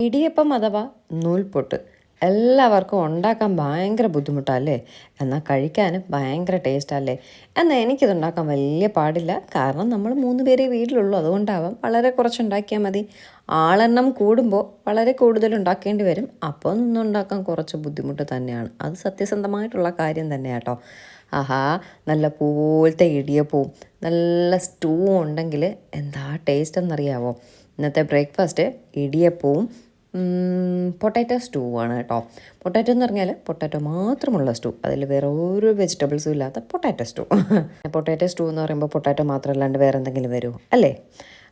ഇടിയപ്പം അഥവാ നൂൽപൊട്ട് എല്ലാവർക്കും ഉണ്ടാക്കാൻ ഭയങ്കര ബുദ്ധിമുട്ടല്ലേ? എന്നാൽ കഴിക്കാനും ഭയങ്കര ടേസ്റ്റല്ലേ? എന്നാൽ എനിക്കിത് ഉണ്ടാക്കാൻ വലിയ പാടില്ല. കാരണം നമ്മൾ മൂന്ന് പേരെ വീട്ടിലുള്ളൂ. അതുകൊണ്ടാവാം വളരെ കുറച്ചുണ്ടാക്കിയാൽ മതി. ആളെണ്ണം കൂടുമ്പോൾ വളരെ കൂടുതൽ ഉണ്ടാക്കേണ്ടി വരും. അപ്പോൾ നിന്നുണ്ടാക്കാൻ കുറച്ച് ബുദ്ധിമുട്ട് തന്നെയാണ്. അത് സത്യസന്ധമായിട്ടുള്ള കാര്യം തന്നെ കേട്ടോ. ആഹാ നല്ല പോലത്തെ ഇടിയപ്പവും നല്ല സ്റ്റൂവും ഉണ്ടെങ്കിൽ എന്താ ടേസ്റ്റ് എന്നറിയാവോ? ഇന്നത്തെ ബ്രേക്ക്ഫാസ്റ്റ് ഇടിയപ്പവും പൊട്ടാറ്റോ സ്റ്റൂ ആണ് കേട്ടോ. പൊട്ടാറ്റോ എന്ന് പറഞ്ഞാൽ പൊട്ടാറ്റോ മാത്രമുള്ള സ്റ്റൂ. അതിൽ വേറെ ഒരു വെജിറ്റബിൾസും ഇല്ലാത്ത പൊട്ടാറ്റോ സ്റ്റൂ. പൊട്ടാറ്റോ സ്റ്റൂ എന്ന് പറയുമ്പോൾ പൊട്ടാറ്റോ മാത്രമല്ലാണ്ട് വേറെ എന്തെങ്കിലും വരുമോ അല്ലേ?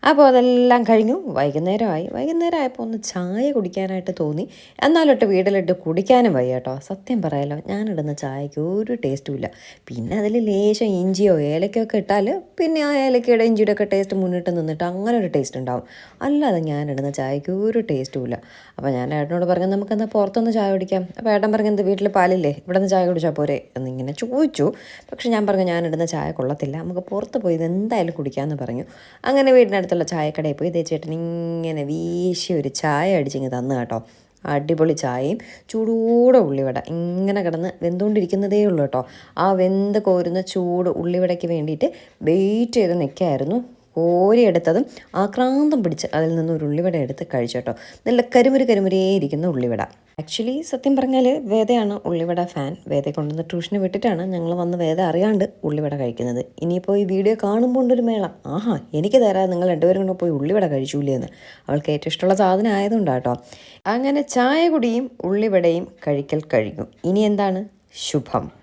അപ്പോൾ അതെല്ലാം കഴിഞ്ഞു. വൈകുന്നേരമായി. വൈകുന്നേരം ആയപ്പോൾ ഒന്ന് ചായ കുടിക്കാനായിട്ട് തോന്നി. എന്നാലൊട്ട് വീട്ടിലിട്ട് കുടിക്കാനും വയ്യ കേട്ടോ. സത്യം പറയാലോ ഞാനിടുന്ന ചായക്ക് ഒരു ടേസ്റ്റും ഇല്ല. പിന്നെ അതിൽ ലേശം ഇഞ്ചിയോ ഏലക്കോ ഒക്കെ ഇട്ടാൽ പിന്നെ ആ ഏലക്കയുടെ ഇഞ്ചിയുടെ ഒക്കെ ടേസ്റ്റ് മുന്നിട്ട് നിന്നിട്ട് അങ്ങനെ ഒരു ടേസ്റ്റ് ഉണ്ടാവും. അല്ലാതെ ഞാനിടുന്ന ചായക്ക് ഒരു ടേസ്റ്റും ഇല്ല. അപ്പോൾ ഞാൻ ഏട്ടനോട് പറഞ്ഞു നമുക്കെന്നാൽ പുറത്തൊന്ന് ചായ കുടിക്കാം? അപ്പോൾ ഏട്ടൻ പറഞ്ഞു എന്ത് വീട്ടിൽ പാലില്ലേ? ഇവിടെ നിന്ന് ചായ കുടിച്ചാൽ പോരെ? എന്നിങ്ങനെ ചോദിച്ചു. പക്ഷേ ഞാൻ പറഞ്ഞു ഞാനിടുന്ന ചായ കൊള്ളത്തില്ല. നമുക്ക് പുറത്ത് പോയി ഇത് എന്തായാലും കുടിക്കാമെന്ന് പറഞ്ഞു. അങ്ങനെ വീടിനടുത്തുള്ള ചായക്കടയിൽ പോയി ഇതേ ചേട്ടൻ ഇങ്ങനെ വീശി ഒരു ചായ അടിച്ചിങ്ങ് തന്നു കേട്ടോ. അടിപൊളി ചായയും ചൂടൂടെ ഉള്ളിവട. ഇങ്ങനെ കിടന്ന് വെന്തുകൊണ്ടിരിക്കുന്നതേ ഉള്ളൂ കേട്ടോ. ആ വെന്ത് കോരുന്ന ചൂട് ഉള്ളിവടയ്ക്ക് വേണ്ടിയിട്ട് വെയിറ്റ് ചെയ്ത് നിൽക്കായിരുന്നു കോരിയെടുത്തതും ആക്രാന്തം പിടിച്ച് അതിൽ നിന്ന് ഒരു ഉള്ളിവട എടുത്ത് കഴിച്ചു കേട്ടോ. നല്ല കരിമുരി കരുമുരേ ഇരിക്കുന്ന ഉള്ളിവട. ആക്ച്വലി സത്യം പറഞ്ഞാൽ വേദയാണ് ഉള്ളിവട ഫാൻ വേദയെ കൊണ്ടുവന്ന് ട്യൂഷന് വിട്ടിട്ടാണ് ഞങ്ങൾ വന്ന് വേദ അറിയാണ്ട് ഉള്ളിവട കഴിക്കുന്നത്. ഇനിയിപ്പോൾ ഈ വീഡിയോ കാണുമ്പോൾ ഉണ്ടൊരു മേളം. ആഹാ എനിക്ക് തരാ നിങ്ങൾ രണ്ടുപേരും കൂടെ പോയി ഉള്ളിവട കഴിച്ചൂലേ എന്ന്. അവൾക്ക് ഏറ്റവും ഇഷ്ടമുള്ള സാധനം ആയതുകൊണ്ടാട്ടോ അങ്ങനെ ചായ കുടിയും ഉള്ളിവടയും കഴിക്കൽ കഴിക്കും ഇനി എന്താണ്? ശുഭം.